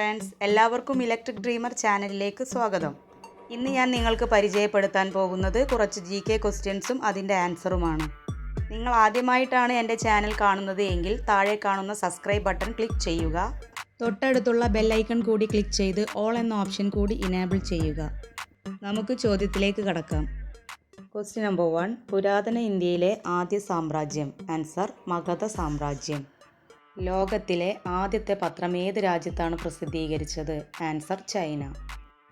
Friends എല്ലാവർക്കും electric dreamer ചാനലിലേക്ക് സ്വാഗതം. ഇന്ന് ഞാൻ നിങ്ങൾക്ക് പരിചയപ്പെടുത്താൻ പോകുന്നത് കുറച്ച് ജി കെ ക്വസ്റ്റ്യൻസും അതിന്റെ ആൻസറുമാണ് നിങ്ങൾ ആദ്യമായിട്ടാണ് എന്റെ ചാനൽ കാണുന്നത് എങ്കിൽ താഴെ കാണുന്ന സബ്സ്ക്രൈബ് ബട്ടൺ ക്ലിക്ക് ചെയ്യുക. തൊട്ടടുത്തുള്ള ബെല്ലൈക്കൺ കൂടി ക്ലിക്ക് ചെയ്ത് ഓൾ എന്ന ഓപ്ഷൻ കൂടി ഇനേബിൾ ചെയ്യുക. നമുക്ക് ചോദ്യത്തിലേക്ക് കടക്കാം. ക്വസ്റ്റ്യൻ നമ്പർ വൺ പുരാതന ഇന്ത്യയിലെ ആദ്യ സാമ്രാജ്യം. ആൻസർ മഗധ സാമ്രാജ്യം. ലോകത്തിലെ ആദ്യത്തെ പത്രം ഏത് രാജ്യത്താണ് പ്രസിദ്ധീകരിച്ചത്? Answer China.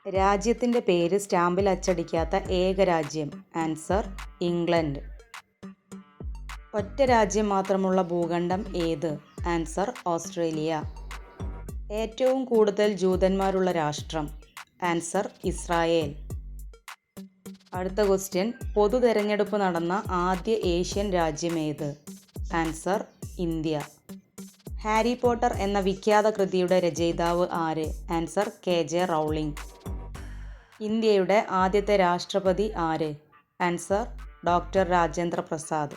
രാജ്യത്തിന്റെ പേര് സ്റ്റാമ്പിൽ അച്ചടിക്കാത്ത ഏക രാജ്യം. Answer England. ഒറ്റ രാജ്യം മാത്രമുള്ള ഭൂഖണ്ഡം ഏത്? Answer Australia. ഏറ്റവും കൂടുതൽ ജൂതന്മാരുള്ള രാഷ്ട്രം. Answer Israel. അടുത്ത ക്വസ്റ്റ്യൻ. പൊതു തെരഞ്ഞെടുപ്പ് നടന്ന ആദ്യ ഏഷ്യൻ രാജ്യം ഏത്? Answer India. ഹാരി പോട്ടർ എന്ന വിഖ്യാത കൃതിയുടെ രചയിതാവ് ആര്? Answer K J Rowling. ഇന്ത്യയുടെ ആദ്യത്തെ രാഷ്ട്രപതി ആര്? Answer doctor Rajendra Prasad.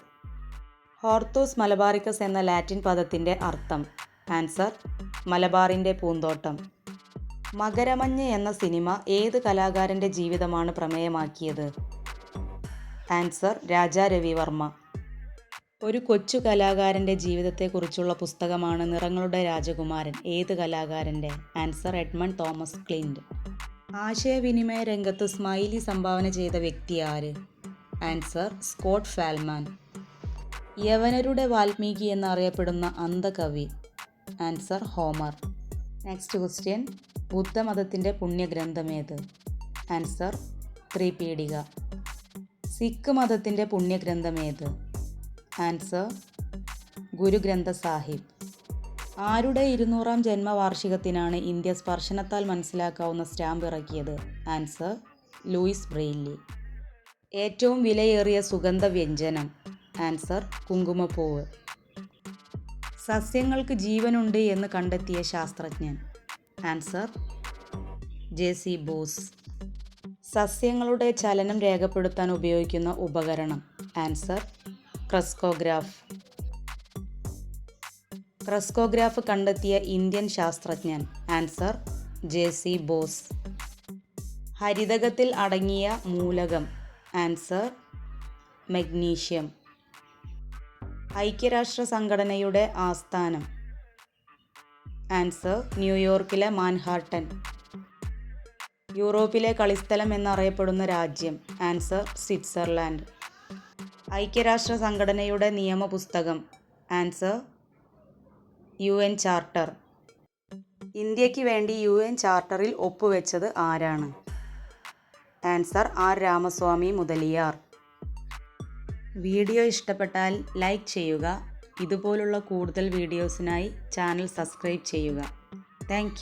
Hortus Malabaricus എന്ന ലാറ്റിൻ പദത്തിന്റെ അർത്ഥം. ആൻസർ മലബാറിന്റെ പൂന്തോട്ടം. മകരമഞ്ഞ് എന്ന സിനിമ ഏത് കലാകാരന്റെ ജീവിതമാണ് പ്രമേയമാക്കിയത്? ആൻസർ രാജാ രവിവർമ്മ. ഒരു കൊച്ചു കലാകാരന്റെ ജീവിതത്തെക്കുറിച്ചുള്ള പുസ്തകമാണ് നിറങ്ങളുടെ രാജകുമാരൻ. ഏത് കലാകാരന്റെ? ആൻസർ എഡ്മണ്ട് തോമസ് ക്ലിൻഡ് ആശയവിനിമയ രംഗത്ത് സ്മൈലി സംഭാവന ചെയ്ത വ്യക്തി ആര്? Answer Scott Fahlman. യവനരുടെ വാൽമീകി എന്നറിയപ്പെടുന്ന അന്ധകവി. Answer Homer. Next question. ബുദ്ധമതത്തിന്റെ പുണ്യഗ്രന്ഥമേത്? ആൻസർ ത്രിപീഡിക സിഖ് മതത്തിന്റെ പുണ്യഗ്രന്ഥമേത്? ആൻസർ ഗുരുഗ്രന്ഥ സാഹിബ് ആരുടെ ഇരുന്നൂറാം ജന്മവാർഷികത്തിനാണ് ഇന്ത്യ സ്പർശനത്താൽ മനസ്സിലാക്കാവുന്ന സ്റ്റാമ്പ് ഇറക്കിയത്? ആൻസർ ലൂയിസ് ബ്രെയിലി ഏറ്റവും വിലയേറിയ സുഗന്ധ വ്യഞ്ജനം ആൻസർ കുങ്കുമപ്പൂവ്. സസ്യങ്ങൾക്ക് ജീവനുണ്ട് എന്ന് കണ്ടെത്തിയ ശാസ്ത്രജ്ഞൻ. Answer J C Bose. സസ്യങ്ങളുടെ ചലനം രേഖപ്പെടുത്താൻ ഉപയോഗിക്കുന്ന ഉപകരണം. Answer crescograph. ക്രസ്കോഗ്രാഫ് കണ്ടെത്തിയ ഇന്ത്യൻ ശാസ്ത്രജ്ഞൻ. Answer J C Bose. ഹരിതകത്തിൽ അടങ്ങിയ മൂലകം. Answer magnesium. ഐക്യരാഷ്ട്ര സംഘടനയുടെ ആസ്ഥാനം. ആൻസർ ന്യൂയോർക്കിലെ മാൻഹാട്ടൻ. യൂറോപ്പിലെ കളിസ്ഥലം എന്നറിയപ്പെടുന്ന രാജ്യം. Answer Switzerland. ഐക്യരാഷ്ട്ര സംഘടനയുടെ നിയമപുസ്തകം. Answer U N charter. ഇന്ത്യയ്ക്ക് വേണ്ടി യു എൻ ചാർട്ടറിൽ ഒപ്പുവെച്ചത് ആരാണ്? Answer R. Ramaswamy Mudaliar. Video ഇഷ്ടപ്പെട്ടാൽ ലൈക്ക് ചെയ്യുക. ഇതുപോലുള്ള കൂടുതൽ വീഡിയോസിനായി ചാനൽ സബ്സ്ക്രൈബ് ചെയ്യുക. താങ്ക്